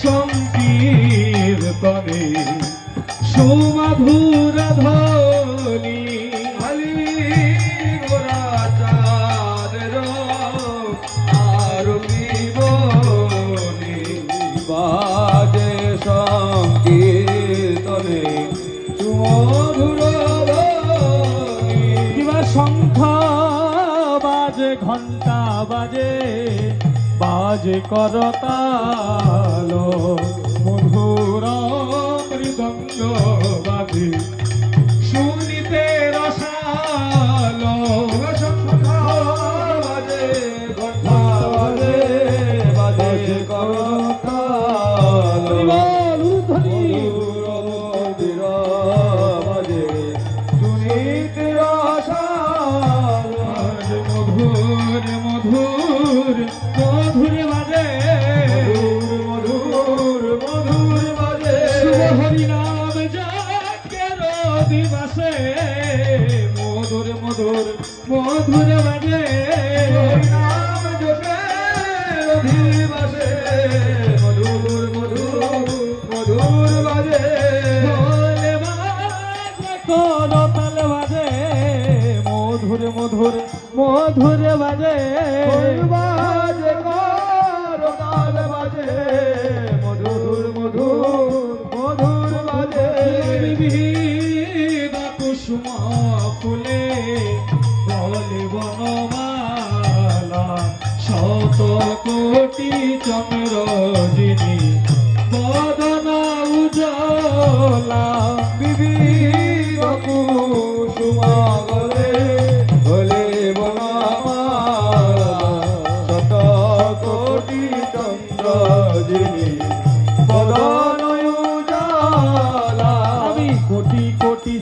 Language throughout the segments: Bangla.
সংকীর্তনে সুমধুর ধ্বনি বাজে সংকীর্তনে সুমধুর ধ্বনি শঙ্খ বাজে ঘণ্টা বাজে বাজে করতাল মধুর মৃদঙ্গ বাজে। শুনিতে রসাল বাজে বাজে বাজে করতাল মধুর মধুর মধুর মধুর বাজে বাজে করতাল বাজে মধুর মধুর মধুর বাজে বিবিধ কুসুম ফুলে শত কোটি চন্দ্র যিনি বদন উজলা বিবিধ কুসুমাগলে হলে বনমালা শত কোটি চন্দ্র যিনি বদন উজালা, আমি কোটি কোটি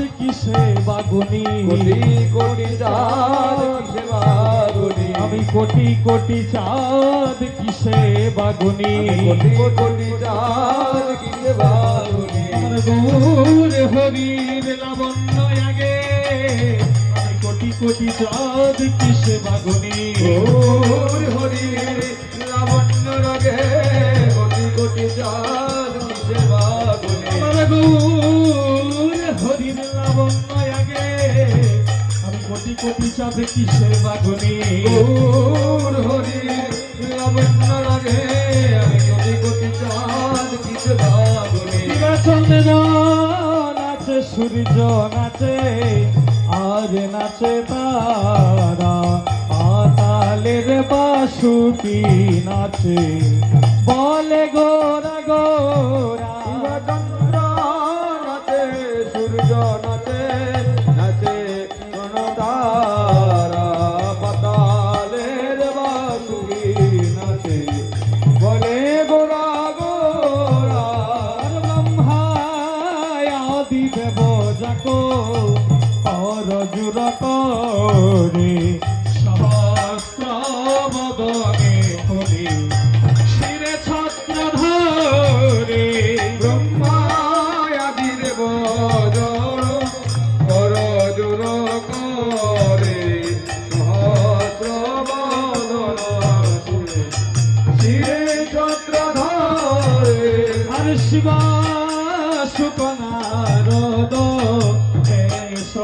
চাঁদ কিসে বাগুনি কোটি কোটি আমি কোটি কোটি চাঁদ কিসে বাগুনি কোটি কোটি চাঁদ কিসে বাগুনি গৌর হরির লাবণ্য আগে আমি কোটি কোটি চাঁদ কিসে বাগুনি গৌর হরি চাঁদ কিসে বাগুনি গৌর হরি লাবণ্য রগে আমি কোটি কোটি চাঁদ কিসে বাগুনি চন্দ্র নাচে সূর্য নাচে আর নাচে তারা। পাতালের বাসুকি নাচে। বলে গোরা যাকো পর রাখো করে।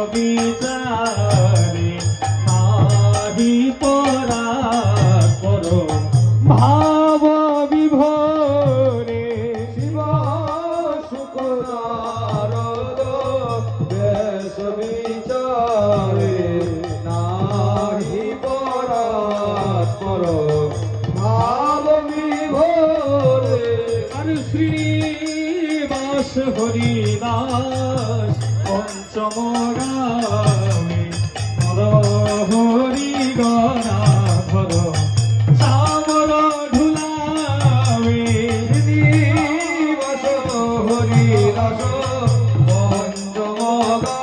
সবিচারে নাহি পরা কর ভাব বিভোরে শিব শুকনারদ বেশ বিচারে নাহি পরাৎপর ভাব বিভোরে আর শ্রীবাস হরিদাস পঞ্চম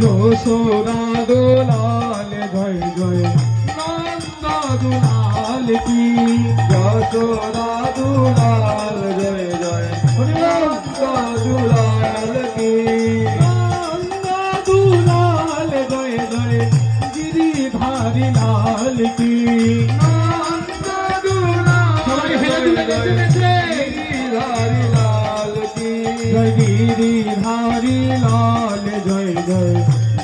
যশোদা দুলাল জয় জয় নন্দ দুলাল কি যশোদা গিরিধারী লাল জয় জয়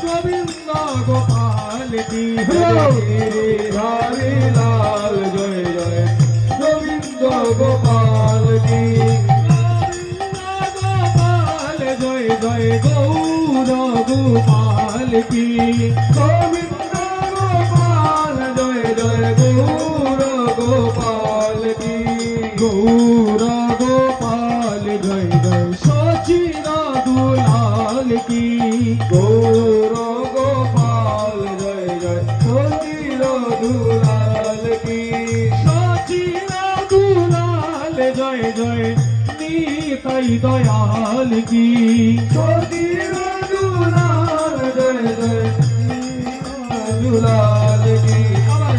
গোবিন্দ গোপাল কি গিরিধারী লাল জয় জয় গোবিন্দ গোপাল কি গোপাল জয় জয় গৌর গোপাল কি জয় জয় সচির দুলাল কি? গৌর গোপাল, জয় জয়। সচির দুলাল কি? সচির দুলাল, জয় জয়। নিতাই দয়াল কি? সচির জয় জয়। দুলাল কি? আমার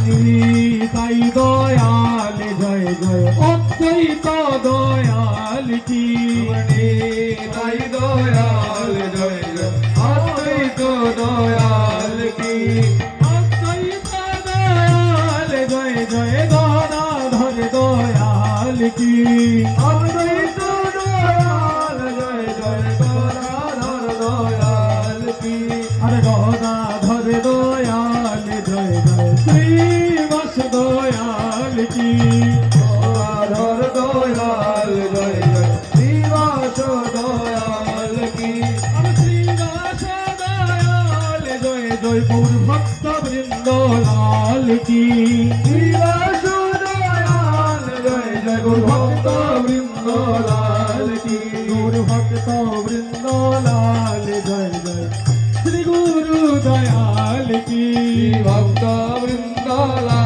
দয়াল কি তাই জয় গৌর ভক্ত বৃন্দ লাল কি? জয় জয় গুরু ভক্ত বৃন্দ লাল কি? গৌর ভক্ত বৃন্দ লাল জয় জয় শ্রী গুরু দয়াল কি? ভক্ত বৃন্দ লাল